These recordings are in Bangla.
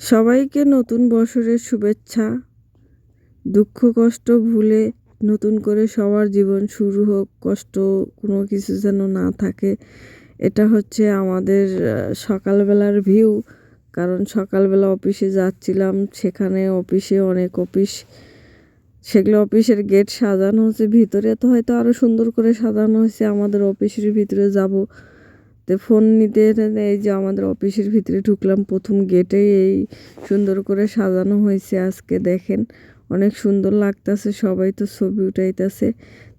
সবাইকে নতুন বছরের শুভেচ্ছা। দুঃখ, কষ্ট ভুলে নতুন করে সবার জীবন শুরু হোক, কষ্ট কোনো কিছু যেন না থাকে, এটা হচ্ছে আমাদের সকালবেলার ভিউ। কারণ সকালবেলা অফিসে যাচ্ছিলাম, সেখানে অফিসে অনেক অফিস। সেগুলো অফিসের গেট সাজানো হচ্ছে ভিতরে তো হয়তো আরও সুন্দর করে সাজানো হয়েছে, আমাদের অফিসের ভিতরে যাব। তো ফোন নিতে এই যে আমাদের অফিসের ভিতরে ঢুকলাম প্রথম গেটেই এই সুন্দর করে সাজানো হয়েছে আজকে দেখেন। অনেক সুন্দর লাগতাছে সবাই তো ছবি উঠাইতেছে।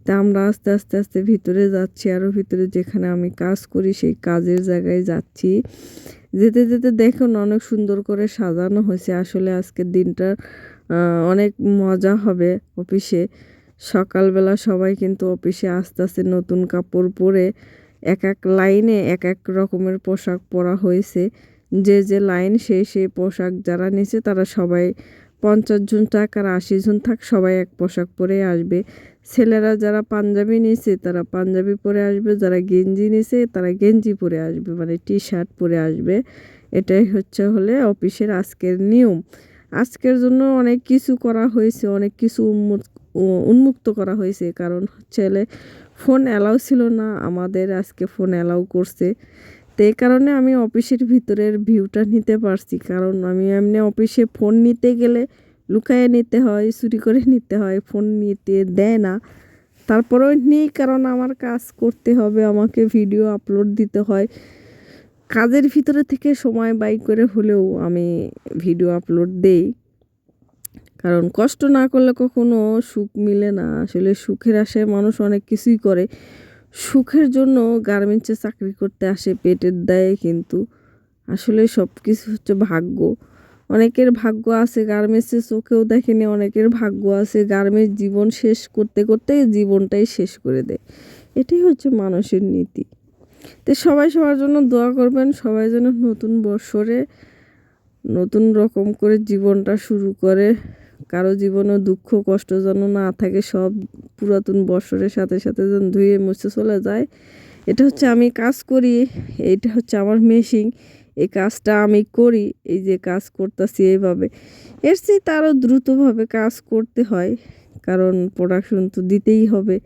তা আমরা আস্তে আস্তে আস্তে ভিতরে যাচ্ছি আরও ভিতরে যেখানে আমি কাজ করি সেই কাজের জায়গায় যাচ্ছি। যেতে যেতে দেখুন অনেক সুন্দর করে সাজানো হয়েছে। আসলে আজকের দিনটা আহ, অনেক মজা হবে অফিসে। সকালবেলা সবাই কিন্তু অফিসে আস্তে আস্তে নতুন কাপড় পরে। এক এক লাইনে এক এক রকমের পোশাক পরা হয়েছে। যে যে লাইন সেই সেই পোশাক যারা নিছে তারা সবাই পঞ্চাশ জন থাক আর আশি জন থাক সবাই এক পোশাক পরে আসবে। ছেলেরা যারা পাঞ্জাবি নিছে তারা পাঞ্জাবি পরে আসবে, যারা গেঞ্জি নিছে তারা গেঞ্জি পরে আসবে মানে টি শার্ট পরে আসবে। এটাই হচ্ছে হলে অফিসের আজকের নিয়ম। আজকের জন্য অনেক কিছু করা হয়েছে, অনেক কিছু উন্মুক্ত উন্মুক্ত করা হয়েছে। কারণ হচ্ছে ফোন অ্যালাউ ছিল না, আমাদের আজকে ফোন অ্যালাউ করছে। তো এই কারণে আমি অফিসের ভিতরের ভিউটা নিতে পারছি, কারণ আমি এমনি অফিসে ফোন নিতে গেলে লুকায়ে নিতে হয়, চুরি করে নিতে হয়, ফোন নিতে দেয় না। তারপরেও নিই, কারণ আমার কাজ করতে হবে, আমাকে ভিডিও আপলোড দিতে হয়। কাজের ভিতরে থেকে সময় বাই করে হলেও আমি ভিডিও আপলোড দেই। কারণ কষ্ট না করলে কখনো সুখ মিলে না। আসলে সুখের আশায় মানুষ অনেক কিছুই করে। সুখের জন্য গার্মেন্টসে চাকরি করতে আসে, পেটের দায়ে কিন্তু। আসলে সব কিছু হচ্ছে ভাগ্য। অনেকের ভাগ্য আছে গার্মেন্টসে চোখেও দেখেনি। অনেকের ভাগ্য আছে গার্মেন্টস জীবন শেষ করতে করতে জীবনটাই শেষ করে দেয়। এটাই হচ্ছে মানুষের নীতি। তো সবাই সবার জন্য দোয়া করবেন। সবাই যেন নতুন বৎসরে নতুন রকম করে জীবনটা শুরু করে। কারও জীবনে দুঃখ, কষ্ট যেন না থাকে, সব পুরাতন বৎসরের সাথে সাথে যেন ধুয়ে মুছে চলে যায়। এটা হচ্ছে আমি কাজ করি, এইটা হচ্ছে আমার মেশিন। এই কাজটা আমি করি, এই যে কাজ করতেছি এইভাবে। এর চেয়ে তারও দ্রুতভাবে কাজ করতে হয়, কারণ প্রোডাকশন তো দিতেই হবে।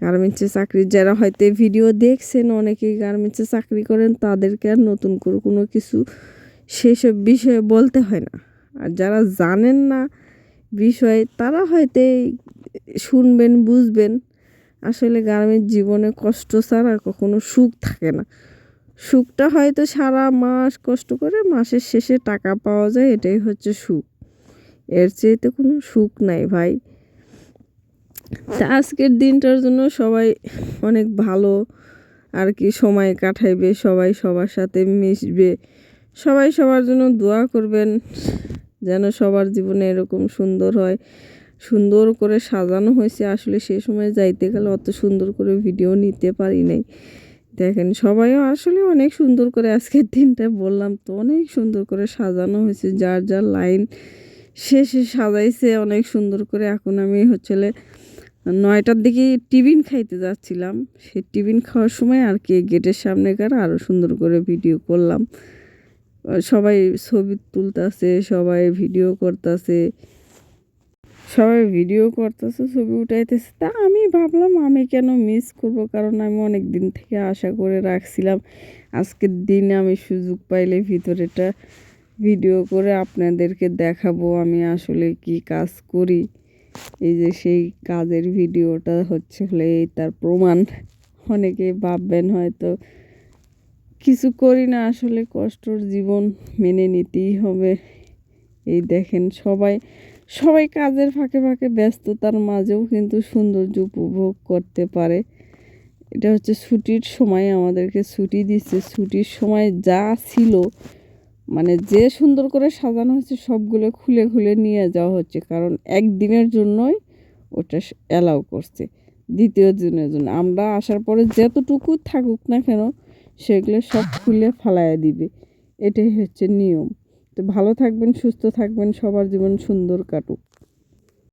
গার্মেন্টসে চাকরি, যারা হয়তো ভিডিও দেখছেন, অনেকেই গার্মেন্টসে চাকরি করেন, তাদেরকে আর নতুন করে কোনো কিছু সেসব বিষয়ে বলতে হয় না। আর যারা জানেন না বিষয় তারা হয়তো শুনবেন, বুঝবেন। আসলে গ্রামের জীবনে কষ্ট ছাড়া কখনো সুখ থাকে না। সুখটা হয়তো সারা মাস কষ্ট করে মাসের শেষে টাকা পাওয়া যায়, এটাই হচ্ছে সুখ। এর চেয়ে তো কোনো সুখ নাই ভাই। তা আজকের দিনটার জন্য সবাই অনেক ভালো। আর কি সময় কাটাইবে, সবাই সবার সাথে মিশবে। সবাই সবার জন্য দোয়া করবেন। যেন সবার জীবনে এরকম সুন্দর হয়। সুন্দর করে সাজানো হয়েছে। আসলে সে সময় যাইতে গেলে অত সুন্দর করে ভিডিও নিতে পারি নাই। দেখেন, সবাইও আসলে অনেক সুন্দর করে আজকের দিনটা বললাম তো, অনেক সুন্দর করে সাজানো হয়েছে। যার যার লাইন শেষে সাজাইছে, অনেক সুন্দর করে। এখন আমি হচ্ছে নয়টার দিকে টিফিন খাইতে যাচ্ছিলাম। সেই টিফিন খাওয়ার সময় আর কি গেটের সামনে কার আরও সুন্দর করে ভিডিও করলাম। সবাই ছবি তুলতেছে, সবাই ভিডিও করতেছে। সবাই ভিডিও করতেছে, ছবি উঠাইতেছে। তা আমি ভাবলাম, আমি কেন মিস করব? কারণ আমি অনেক দিন থেকে আশা করে রাখছিলাম, আজকের দিনে আমি সুযোগ পাইলে ভিতরেটা ভিডিও করে আপনাদেরকে দেখাবো আমি আসলে কি কাজ করি। এই যে সেই কাজের ভিডিওটা হচ্ছে হলে তার প্রমাণ। অনেকে ভাববেন হয়তো কিছু করি না, আসলে কষ্টর জীবন মেনে নিতেই হবে। এই দেখেন সবাই সবাই কাজের ফাঁকে ফাঁকে ব্যস্ততার মাঝেও কিন্তু সৌন্দর্য উপভোগ করতে পারে। এটা হচ্ছে ছুটির সময়, আমাদেরকে ছুটি দিচ্ছে। ছুটির সময় যা ছিল মানে যে সুন্দর করে সাজানো হয়েছে, সবগুলো খুলে খুলে নিয়ে যাওয়া হচ্ছে। কারণ একদিনের জন্যই ওটা অ্যালাউ করছে। দ্বিতীয় দিনের জন্য। আমরা আসার পরে যতটুকু থাকুক না কেন সেগুলো সব খুলে ফালাইয়া দিবে। এটাই হচ্ছে নিয়ম। তো ভালো থাকবেন, সুস্থ থাকবেন, সবার জীবন সুন্দর কাটুক।